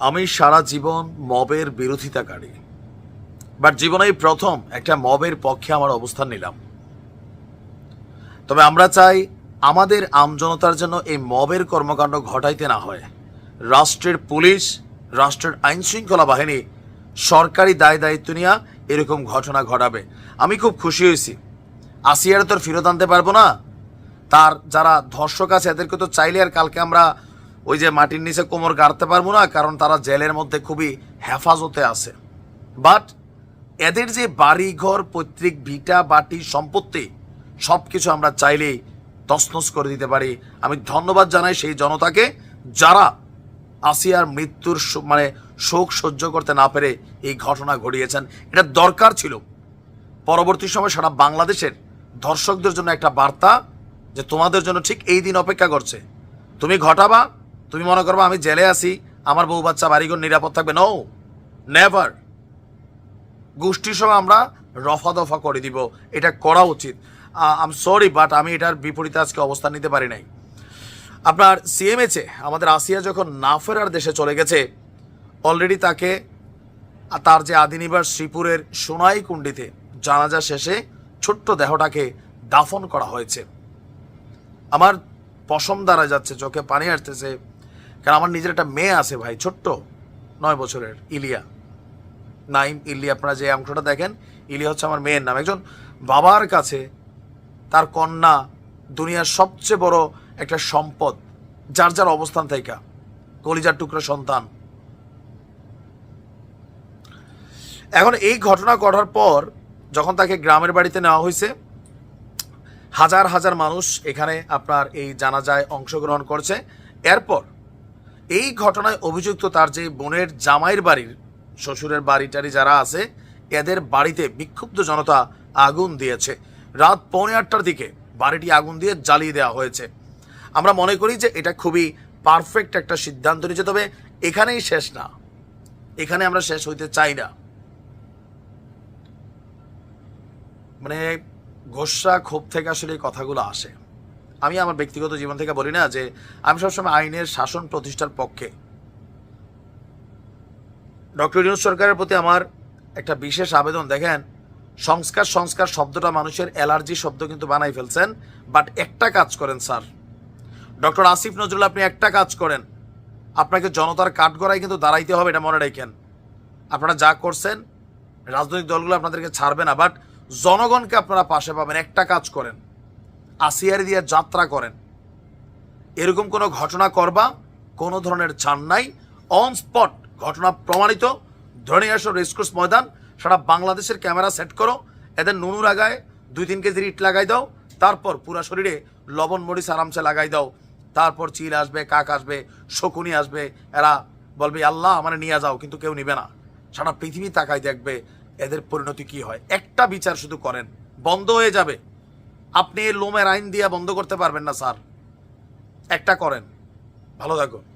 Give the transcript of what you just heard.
আমি সারা জীবন মবের বিরোধিতাকারী। বাট জীবনে প্রথম একটা মবের পক্ষে আমার অবস্থান নিলাম। তবে আমরা চাই আমাদের আমজনতার জন্য এই মবের কর্মকাণ্ড ঘটাইতে না হয়। রাষ্ট্রের পুলিশ, রাষ্ট্রের আইন শৃঙ্খলা বাহিনী, সরকারি দায় দায়িত্ব নিয়ে এরকম ঘটনা ঘটাবে। আমি খুব খুশি হয়েছি। আসিয়ারে তোর ফেরত আনতে পারব না? তার যারা ধর্ষক আছে, এদেরকে তো চাইলে আর কালকে আমরা ওই যে মাটির নিচে কোমর গাড়তে পারব না, কারণ তারা জেলের মধ্যে খুবই হেফাজতে আছে। বাট এদের যে বাড়ি ঘর পৈতৃক ভিটা, বাটি, সম্পত্তি সব কিছু আমরা চাইলেই তছনছ করে দিতে পারি। আমি ধন্যবাদ জানাই সেই জনতাকে যারা আসিয়ার মৃত্যুর মানে শোক সহ্য করতে না পেরে এই ঘটনা ঘটিয়েছেন। এটা দরকার ছিল। পরবর্তী সময় সারা বাংলাদেশের দর্শকদের জন্য একটা বার্তা যে তোমাদের জন্য ঠিক এই দিন অপেক্ষা করছে। তুমি ঘটাবা তুমি মনে করবা আমি জেলে আছি? আমার বউ বাচ্চা বাড়িঘর নিরাপদ থাকবে? নো নেভার গোষ্ঠী সহ আমরা রফা দফা করে দিব। এটা করা উচিত। আম সরি বাট আমি এটার বিপরীতে আজকে অবস্থান নিতে পারি নাই। আপনার সিএমএচে আমাদের আসিয়া যখন না ফেরার দেশে চলে গেছে অলরেডি তাকে তার যে আদিনিবাস শ্রীপুরের সোনাই কুণ্ডিতে, জানাজা শেষে ছোট্ট দেহটাকে দাফন করা হয়েছে। আমার পশম দ্বারা যাচ্ছে, চোখে পানি আসতেছে। কারণ আমার নিজের একটা মেয়ে আছে ভাই, ছোট্ট, নয় বছরের, ইলিয়া। নাইম ইলি আপনারা যে অংশটা দেখেন ইলি হচ্ছে আমার মেয়ের নাম। একজন বাবার কাছে তার কন্যা দুনিয়ার সবচেয়ে বড় একটা সম্পদ, যার যার অবস্থান থেকে কলিজার টুকরো সন্তান। এখন এই ঘটনা ঘটার পর যখন তাকে গ্রামের বাড়িতে নেওয়া হয়েছে হাজার হাজার মানুষ এখানে আপনার এই জানাজায় অংশগ্রহণ করছে। এরপর এই ঘটনায় অভিযুক্ত তার যে বোনের জামাইয়ের বাড়ির শ্বশুরের বাড়িটারি যারা আছে, এদের বাড়িতে বিক্ষুব্ধ জনতা আগুন দিয়েছে। রাত পৌনে আটটার দিকে বাড়িটি আগুন দিয়ে জ্বালিয়ে দেওয়া হয়েছে। আমরা মনে করি যে এটা খুবই পারফেক্ট একটা সিদ্ধান্ত নিয়েছে, তবে এখানেই শেষ না। এখানে আমরা শেষ হইতে চাই না। মানে গোসা ক্ষোভ থেকে আসলে কথাগুলো আসে। আমি আমার ব্যক্তিগত জীবন থেকে বলি না যে আমি সবসময় আইনের শাসন প্রতিষ্ঠার পক্ষে। ডক্টর ইউনুস সরকারের প্রতি আমার একটা বিশেষ আবেদন, দেখেন, সংস্কার সংস্কার শব্দটা মানুষের অ্যালার্জি শব্দ কিন্তু বানাই ফেলছেন, বাট একটা কাজ করেন, স্যার। ডক্টর আসিফ নজরুল, আপনি একটা কাজ করেন। আপনাকে জনতার কাঠগড়ায় কিন্তু দাঁড়াইতে হবে, এটা মনে রাখেন। আপনারা যা করছেন, রাজনৈতিক দলগুলো আপনাদেরকে ছাড়বে না, বাট জনগণকে আপনারা পাশে পাবেন, একটা কাজ করেন। আসিয়ারি দিয়ে যাত্রা করেন। এরকম কোনো ঘটনা করবা, কোনো ধরনের ছাড় নাই। অন স্পট ঘটনা প্রমাণিত। ধরে আসো রেসকোর্স ময়দান, সারা বাংলাদেশের ক্যামেরা সেট করো। এদের নুনুর লাগায় দুই তিন কেজি ইট লাগাই দাও। তারপর পুরা শরীরে লবণ, মরিচ আরামসে লাগাই দাও। তারপর চিল আসবে, কাক আসবে, শকুনি আসবে। এরা বলবে, আল্লাহ, আমার নিয়ে যাও। কিন্তু কেউ নিবে না। সারা পৃথিবী তাকাই দেখবে এদের পরিণতি কি হয়। একটা বিচার শুধু করেন। বন্ধ হয়ে যাবে। আপনি লোমের আইন দিয়ে বন্ধ করতে পারবেন না স্যার। একটা করেন। ভালো থাকুন।